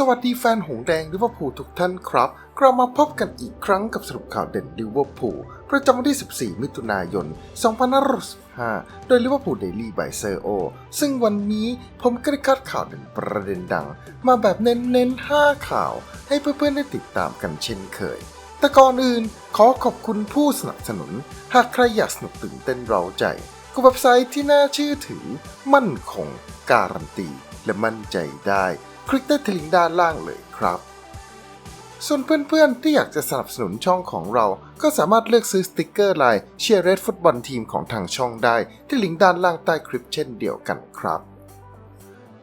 สวัสดีแฟนหงแดงลิเวอร์พูลทุกท่านครับ กลับมาพบกันอีกครั้งกับสรุปข่าวเด่นลิเวอร์พูลประจำวันที่ 14 มิถุนายน 2565 โดยลิเวอร์พูลเดลี่บายเซอร์โอ ซึ่งวันนี้ผมก็ได้คัดข่าวเด่นประเด็นดัง มาแบบเน้นๆ 5 ข่าว ให้เพื่อนๆ ได้ติดตามกันเช่นเคย แต่ก่อนอื่นขอขอบคุณผู้สนับสนุน หากใครอยากสนุกตื่นเต้นเราใจกับเว็บไซต์ที่น่าเชื่อถือ มั่นคง การันตี และมั่นใจได้ คลิกได้ที่ลิงก์ด้านล่างเลยครับ ส่วนเพื่อนๆ ที่อยากจะสนับสนุนช่องของเรา ก็สามารถเลือกซื้อสติกเกอร์ลายเชียร์เรดฟุตบอลทีมของทางช่องได้ที่ลิงก์ด้านล่างใต้คลิปเช่นเดียวกันครับ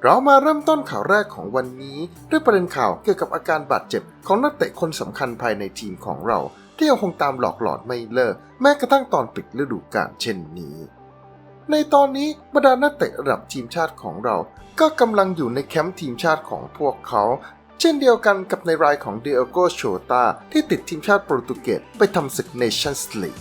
เรามาเริ่มต้นข่าวแรกของวันนี้ ด้วยประเด็นข่าวเกี่ยวกับอาการบาดเจ็บของนักเตะคนสำคัญภายในทีมของเรา ที่ยังคงตามหลอกหลอนไม่เลิก แม้กระทั่งตอนปิดฤดูกาลเช่นนี้ ในตอนนี้บรรดานักเตะระดับทีมชาติของเรา ก็กำลังอยู่ในแคมป์ทีมชาติของพวกเขา เช่นเดียวกันกับในรายของเด i โกโชตาที่ติดทีมชาติโปรตุเกสไปทำศึกเนชั่นส์ลีก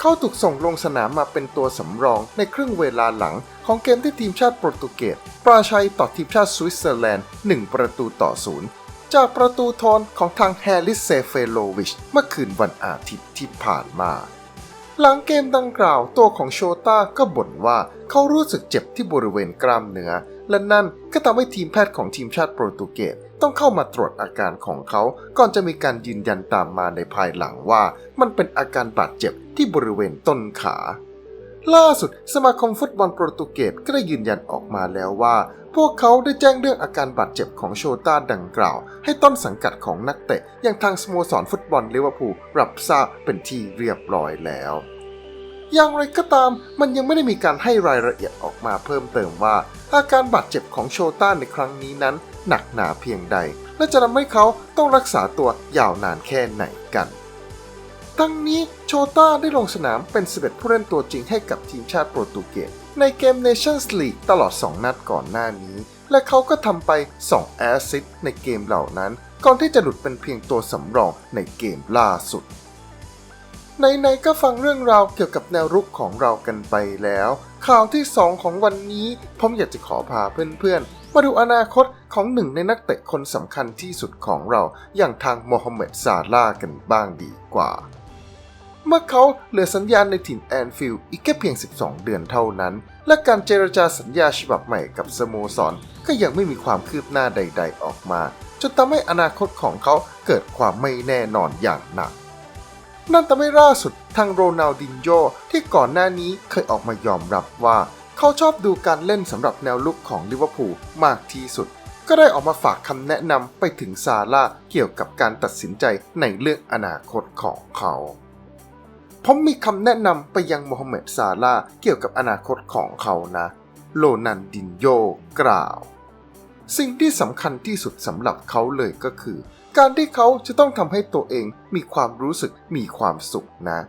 เขาถูกส่งลงสนามมาเป็นตัวสำรองในครึ่งเวลาหลังของเกมที่ทีมชาติโปรตุเกสปราชัยต่อทีมชาติสวิตเซอร์แลนด์ 1 ประตูต่อศูนย์จากประตูโทนของทางแฮร์ริสเซเฟโลวิช เมื่อคืนวันอาทิตย์ที่ผ่านมา หลังเกมดังกล่าวตัวของโชต้าก็บ่นว่าเขารู้สึกเจ็บที่บริเวณกล้ามเนื้อ และนั่นก็ทำให้ทีมแพทย์ของทีมชาติโปรตุเกสต้องเข้ามาตรวจอาการของเขา ก่อนจะมีการยืนยันตามมาในภายหลังว่า มันเป็นอาการบาดเจ็บที่บริเวณต้นขา ล่าสุดสมาคมฟุตบอลโปรตุเกสก็ได้ยืนยันออกมาแล้วว่า พวกเขาได้แจ้งเรื่องอาการบาดเจ็บของโชต้าดังกล่าว ให้ต้นสังกัดของนักเตะอย่างทางสโมสรฟุตบอลลิเวอร์พูลรับทราบเป็นที่เรียบร้อยแล้วอย่างไรก็ตามมันยังไม่ได้มีการให้รายละเอียดออกมาเพิ่มเติมว่า อาการบาดเจ็บของโชต้าในครั้งนี้นั้น หนักหนาเพียงใด และจะทำให้เขาต้องรักษาตัวยาวนานแค่ไหนกัน ทั้งนี้โชต้าได้ลงสนามเป็น 11 ผู้เล่นตัวจริงให้กับทีมชาติโปรตุเกสในเกม Nations League ตลอด 2 นัดก่อนหน้านี้ และเขาก็ทำไป 2 แอสซิสต์ในเกมเหล่านั้น ก่อนที่จะหลุดเป็นเพียงตัวสำรองในเกมล่าสุดในๆก็ฟังเรื่องราวเกี่ยวกับแนวรุกของเรากันไปแล้ว ข่าวที่ 2 ของวันนี้ผมอยากจะขอพาเพื่อนๆ มาดูอนาคตของหนึ่งในนักเตะคนสำคัญที่สุดของเราอย่างทางโมฮัมเหม็ดซาลากันบ้างดีกว่า เมื่อเขาเหลือสัญญาณในถิ่นแอนฟิลด์อีกแค่เพียง 12 เดือนเท่านั้น และการเจรจาสัญญาฉบับใหม่กับสโมสร ก็ยังไม่มีความคืบหน้าใด ๆ ออกมาจนทำให้อนาคตของเขาเกิดความไม่แน่นอนอย่างหนัก นั่นทำให้ล่าสุดทางโรนัลดินโญที่ก่อนหน้านี้เคยออกมายอมรับว่า เขาชอบดูการเล่นสำหรับแนวลุกของลิเวอร์พูลมากที่สุดก็ได้ออกมาฝากคำแนะนำไปถึงซาร่าเกี่ยวกับการตัดสินใจในเรื่องอนาคตของเขา ผมมีคำแนะนำไปยังโมฮัมเหม็ดซาร่าเกี่ยวกับอนาคตของเขานะ โลนันดินโญกล่าว สิ่งที่สำคัญที่สุดสำหรับเขาเลยก็คือ การที่เขาจะต้องทำให้ตัวเองมีความรู้สึกมีความสุขนะ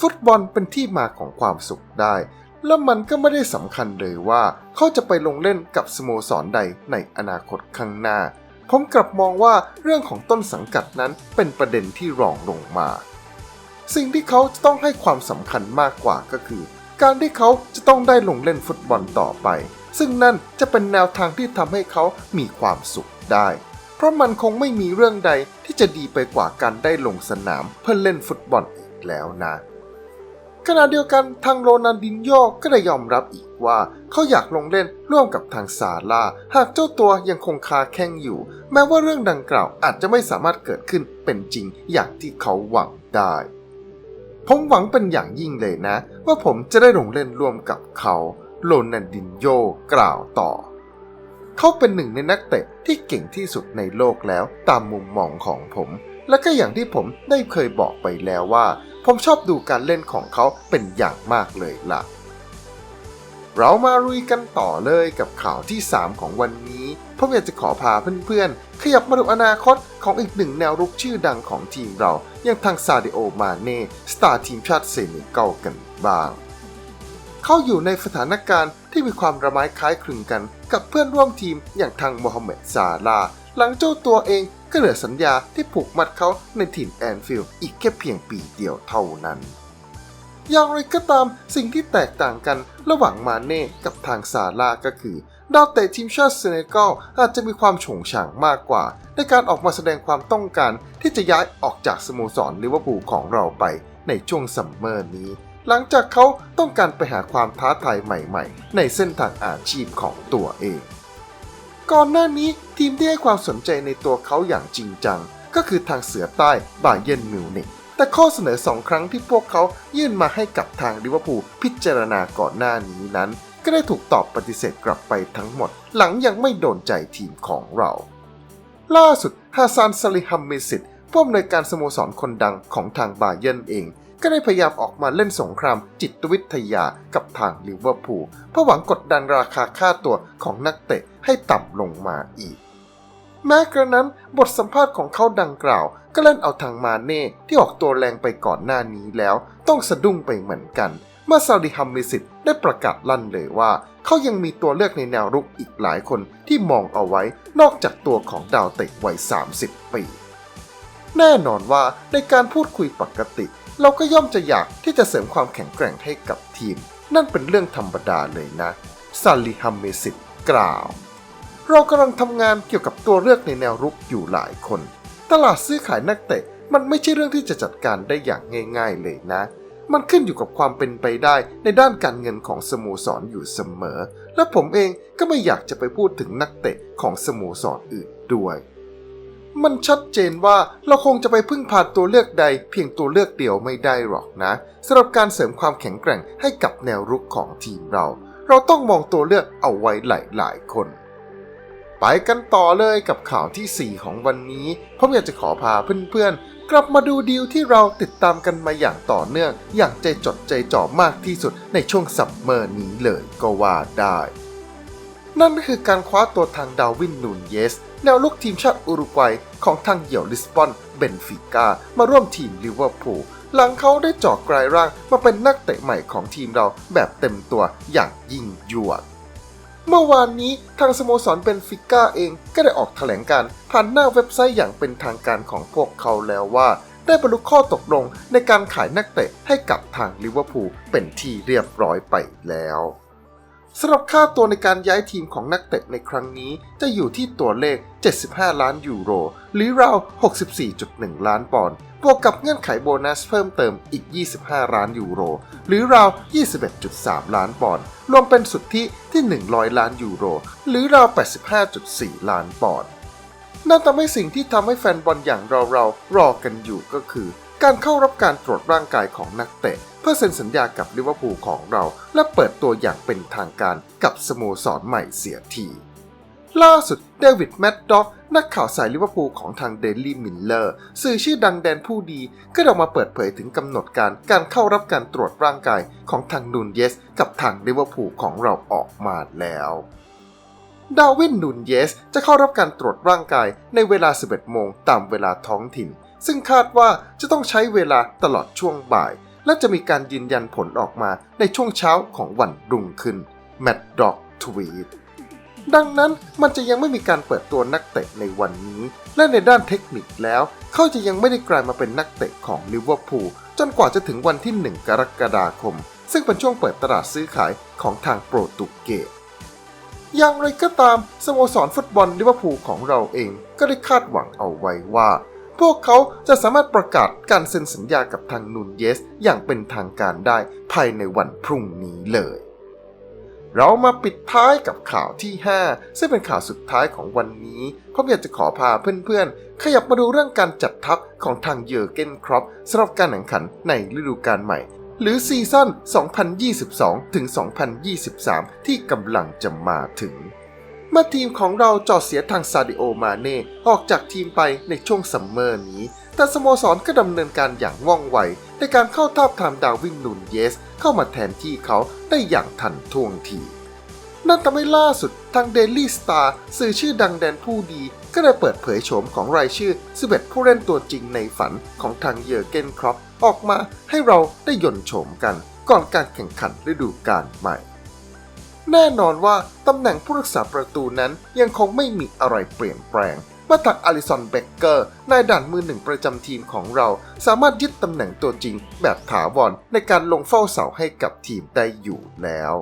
ฟุตบอลเป็นที่มาของความสุขได้ และมันก็ไม่ได้สำคัญเลยว่า เขาจะไปลงเล่นกับสโมสรใดในอนาคตข้างหน้าผมกลับมองว่าเรื่องของต้นสังกัดนั้นเป็นประเด็นที่รองลงมา สิ่งที่เขาจะต้องให้ความสำคัญมากกว่าก็คือ การที่เขาจะต้องได้ลงเล่นฟุตบอลต่อไป ซึ่งนั่นจะเป็นแนวทางที่ทำให้เขามีความสุขได้ เพราะมันคงไม่มีเรื่องใดที่จะดีไปกว่าการได้ลงสนามเพื่อเล่นฟุตบอลอีกแล้วนะขณะเดียวกันทางโรนัลดินโญก็ได้ยอมรับอีกว่าเขาอยากลงเล่นร่วมกับทางซาร่าหากเจ้าตัวยังคงคาแข้งอยู่ แม้ว่าเรื่องดังกล่าวอาจจะไม่สามารถเกิดขึ้นเป็นจริงอย่างที่เขาหวังได้ ผมหวังเป็นอย่างยิ่งเลยนะ ว่าผมจะได้ลงเล่นร่วมกับเขาโรนันดินโยกล่าวต่อ เขาเป็นหนึ่งในนักเตะที่เก่งที่สุดในโลกแล้วตามมุมมองของผม และก็อย่างที่ผมได้เคยบอกไปแล้วว่า ผมชอบดูการเล่นของเขาเป็นอย่างมากเลยล่ะ เรามาลุยกันต่อเลยกับข่าวที่ 3 ของวันนี้ผมอยากจะขอพาเพื่อนๆ ขยับมาดูอนาคตของอีกหนึ่งแนวรุกชื่อดังของทีมเรา อย่างทางซาดิโอมาเน่สตาร์ทีมชาติเซเนกัลกันบ้าง เขาอยู่ในสถานการณ์ที่มีความระไม้คล้ายคลึงกัน กับเพื่อนร่วมทีมอย่างทางโมฮัมเหม็ดซาลาห์หลังเจ้าตัวเองก็เหลือสัญญาที่ผูกมัดเขาในถิ่นแอนฟิลด์อีกแค่เพียงปีเดียวเท่านั้น อย่างไรก็ตามสิ่งที่แตกต่างกันระหว่างมาเน่กับทางซาร่าก็คือดาวเตะทีมชาติเซเนกัลอาจจะมีความโฉงฉางมากกว่า ในการออกมาแสดงความต้องการที่จะย้ายออกจากสโมสรลิเวอร์พูลของเราไปในช่วงซัมเมอร์นี้ หลังจากเขาต้องการไปหาความท้าทายใหม่ๆ ในเส้นทางอาชีพของตัวเอง ก่อนหน้านี้ทีมที่ให้ความสนใจในตัวเขาอย่างจริงจัง ก็คือทางเสือใต้บาเยนมิวนิก แต่ข้อเสนอสองครั้งที่พวกเขายื่นมาให้กับทางลิเวอร์พูลพิจารณาก่อนหน้านี้นั้น ก็ได้ถูกตอบปฏิเสธกลับไปทั้งหมด หลังยังไม่โดนใจทีมของเรา ล่าสุดฮาซานซาลิฮัมเมสิตผู้อำนวยการสโมสรคนดังของทางบาเยนเอง ก็ได้พยายามออกมาเล่นสงครามจิตวิทยากับทางลิเวอร์พูลเพื่อหวังกดดันราคาค่าตัวของนักเตะให้ต่ำลงมาอีก แม้กระนั้นบทสัมภาษณ์ของเขาดังกล่าว ก็เล่นเอาทางมาเน่ที่ออกตัวแรงไปก่อนหน้านี้แล้ว ต้องสะดุ้งไปเหมือนกัน เมื่อซาดิฮัมมิสิตได้ประกาศลั่นเลยว่า เขายังมีตัวเลือกในแนวรุกอีกหลายคนที่มองเอาไว้นอกจากตัวของดาวเตะวัย 30 ปี แน่นอนว่าในการพูดคุยปกติ เราก็ย่อมจะอยากที่จะเสริมความแข็งแกร่งให้กับทีม นั่นเป็นเรื่องธรรมดาเลยนะซาลิฮัมเมสิตกล่าว เรากำลังทำงานเกี่ยวกับตัวเลือกในแนวรุกอยู่หลายคน ตลาดซื้อขายนักเตะมันไม่ใช่เรื่องที่จะจัดการได้อย่างง่าย ๆ เลยนะ มันขึ้นอยู่กับความเป็นไปได้ในด้านการเงินของสโมสรอยู่เสมอ และผมเองก็ไม่อยากจะไปพูดถึงนักเตะของสโมสรอื่นด้วย มันชัดเจนว่าเราคงจะไปพึ่งพาตัวเลือกใด เพียงตัวเลือกเดียวไม่ได้หรอกนะสำหรับการเสริมความแข็งแกร่งให้กับแนวรุกของทีมเรา เราต้องมองตัวเลือกเอาไว้หลายๆคน ไปกันต่อเลยกับข่าวทีสี่ 4 ของวันนี้ผมอยากจะขอพาเพื่อนๆ กลับมาดูดีลที่เราติดตามกันมาอย่างต่อเนื่อง อย่างใจจดใจจ่อมากที่สุดในช่วงซัมเมอร์นี้เลยก็ว่าได้ นั่นคือการคว้าตัวทางดาวินนูนเยส แนวลุกทีมชาติอุรุกวัยของทางเหยี่ยวลิสบอนเบนฟิก้ามาร่วมทีมลิเวอร์พูลหลังเขาได้เจาะกลายร่างมาเป็นนักเตะใหม่ของทีมเราแบบเต็มตัวอย่างยิ่งยวด เมื่อวานนี้ทางสโมสรเบนฟิก้าเองก็ได้ออกแถลงการผ่านหน้าเว็บไซต์อย่างเป็นทางการของพวกเขาแล้วว่า ได้บรรลุข้อตกลงในการขายนักเตะให้กับทางลิเวอร์พูลเป็นที่เรียบร้อยไปแล้ว สำหรับค่าตัวในการย้ายทีมของนักเตะในครั้งนี้จะอยู่ที่ตัวเลข 75 ล้านยูโร หรือราว 64.1 ล้านปอนด์บวกกับเงื่อนไขโบนัสเพิ่มเติมอีก 25 ล้านยูโร หรือราว 21.3 ล้านปอนด์รวมเป็นสุทธิที่ 100 ล้านยูโร หรือราว 85.4 ล้านปอนด์นั่นทำให้สิ่งที่ทำให้แฟนบอลอย่างเราเราๆรอกันอยู่ก็คือ การเข้ารับการตรวจร่างกายของนักเตะ พื่อเซ็นสัญญากับลิเวอร์พูลของเรา และเปิดตัวอย่างเป็นทางการกับสโมสรใหม่เสียที ล่าสุดเดวิดแมดด็อกนักข่าวสายลิเวอร์พูลของทางเดลี่มิลเลอร์สื่อชื่อดังแดนผู้ดีก็ออกมาเปิดเผยถึงกำหนดการการเข้ารับการตรวจร่างกายของทางนูนเยส กับทางลิเวอร์พูลของเราออกมาแล้วดาวินนูนเยส จะเข้ารับการตรวจร่างกายในเวลา 11 โมงตามเวลาท้องถิ่น ซึ่งคาดว่าจะต้องใช้เวลาตลอดช่วงบ่าย และจะมีการยืนยันผลออกมาในช่วงเช้าของวันรุ่งขึ้นแมดด็อกทวีตดังนั้นมันจะยังไม่มีการเปิดตัวนักเตะในวันนี้ และในด้านเทคนิคแล้ว เขาจะยังไม่ได้กลายมาเป็นนักเตะของลิเวอร์พูลจนกว่าจะถึงวันที่ 1 กรกฎาคม ซึ่งเป็นช่วงเปิดตลาดซื้อขายของทางโปรตุเกสอย่างไรก็ตามสโมสรฟุตบอลลิเวอร์พูลของเราเองก็ได้คาดหวังเอาไว้ว่า พวกเขาจะสามารถประกาศการเซ็นสัญญากับทางนูนเยส อย่างเป็นทางการได้ภายในวันพรุ่งนี้เลย เรามาปิดท้ายกับข่าวที่ 5 ซึ่งเป็นข่าวสุดท้ายของวันนี้ผมอยากจะขอพาเพื่อนๆ ขยับมาดูเรื่องการจัดทัพของทางเยอร์เกนครอปสำหรับการแข่งขันในฤดูกาลใหม่ หรือซีซั่น 2022-2023 ที่กำลังจะมาถึง มื่อทีมของเราจอดเสียทางซาดิโอมาเน่ออกจากทีมไปในช่วงซัมเมอร์นี้ แต่สโมสรก็ดำเนินการอย่างว่องไว ในการเข้าทาบทามดาวินนูนเยส เข้ามาแทนที่เขาได้อย่างทันท่วงที นั่นทำให้ล่าสุดทาง Daily Star สื่อชื่อดังแดนผู้ดีก็ได้เปิดเผยโฉมของรายชื่อ 11 ผู้เล่นตัวจริงในฝันของทางเยอร์เกนครอปออกมาให้เราได้ยนโฉมกัน ก่อนการแข่งขันฤดูกาลใหม่ แน่นอนว่าตำแหน่งผู้รักษาประตูนั้นยังคงไม่มีอะไรเปลี่ยนแปลงเมื่อทางอลิสันเบเกอร์นายด่านมือหนึ่งประจำทีมของเรา สามารถยึดตำแหน่งตัวจริงแบบถาวรในการลงเฝ้าเสาให้กับทีมได้อยู่แล้ว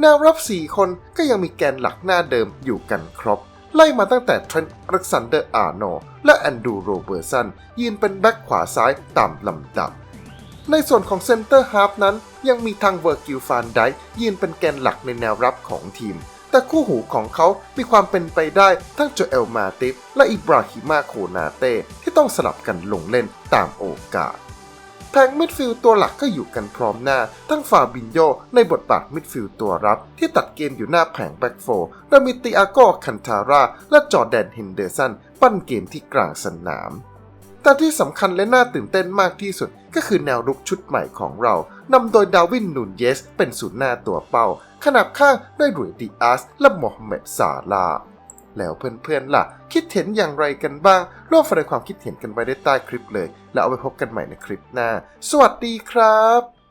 แนวรับ 4 คนก็ยังมีแกนหลักหน้าเดิมอยู่กันครบ ไล่มาตั้งแต่เทรนต์อเล็กซานเดอร์อาร์โนและแอนดูโรเบอร์สันยืนเป็นแบ็คขวาซ้ายตามลำดับ ในส่วนของเซนเตอร์ฮาฟนั้น ยังมีทางเวอร์กิลฟานไดค์ยืนเป็นแกนหลักในแนวรับของทีม แต่คู่หูของเขา มีความเป็นไปได้ทั้งโจเอลมาติฟและอิบราฮิมาโคนาเต้ที่ต้องสลับกันลงเล่นตามโอกาสแผงมิดฟิลด์ตัวหลักก็อยู่กันพร้อมหน้า ทั้งฟาบินโยในบทบาทมิดฟิลด์ตัวรับ ที่ตัดเกมอยู่หน้าแผงแบ็กโฟร์โดยมีติอาโกคันทาร่าและจอแดนเฮนเดอร์สัน ปั้นเกมที่กลางสนาม แต่ที่สำคัญและน่าตื่นเต้นมากที่สุดก็คือแนวรุกชุดใหม่ของเรา นำโดยดาวินนูนเยส เป็นศูนย์หน้าตัวเป้า ขนาบข้างด้วยรุยดิอาส และโมฮัมเหม็ดซาลา แล้วเพื่อนๆล่ะ คิดเห็นอย่างไรกันบ้าง ร่วมแสดงความคิดเห็นกันไว้ได้ใต้คลิปเลย แล้วเอาไปพบกันใหม่ในคลิปหน้า สวัสดีครับ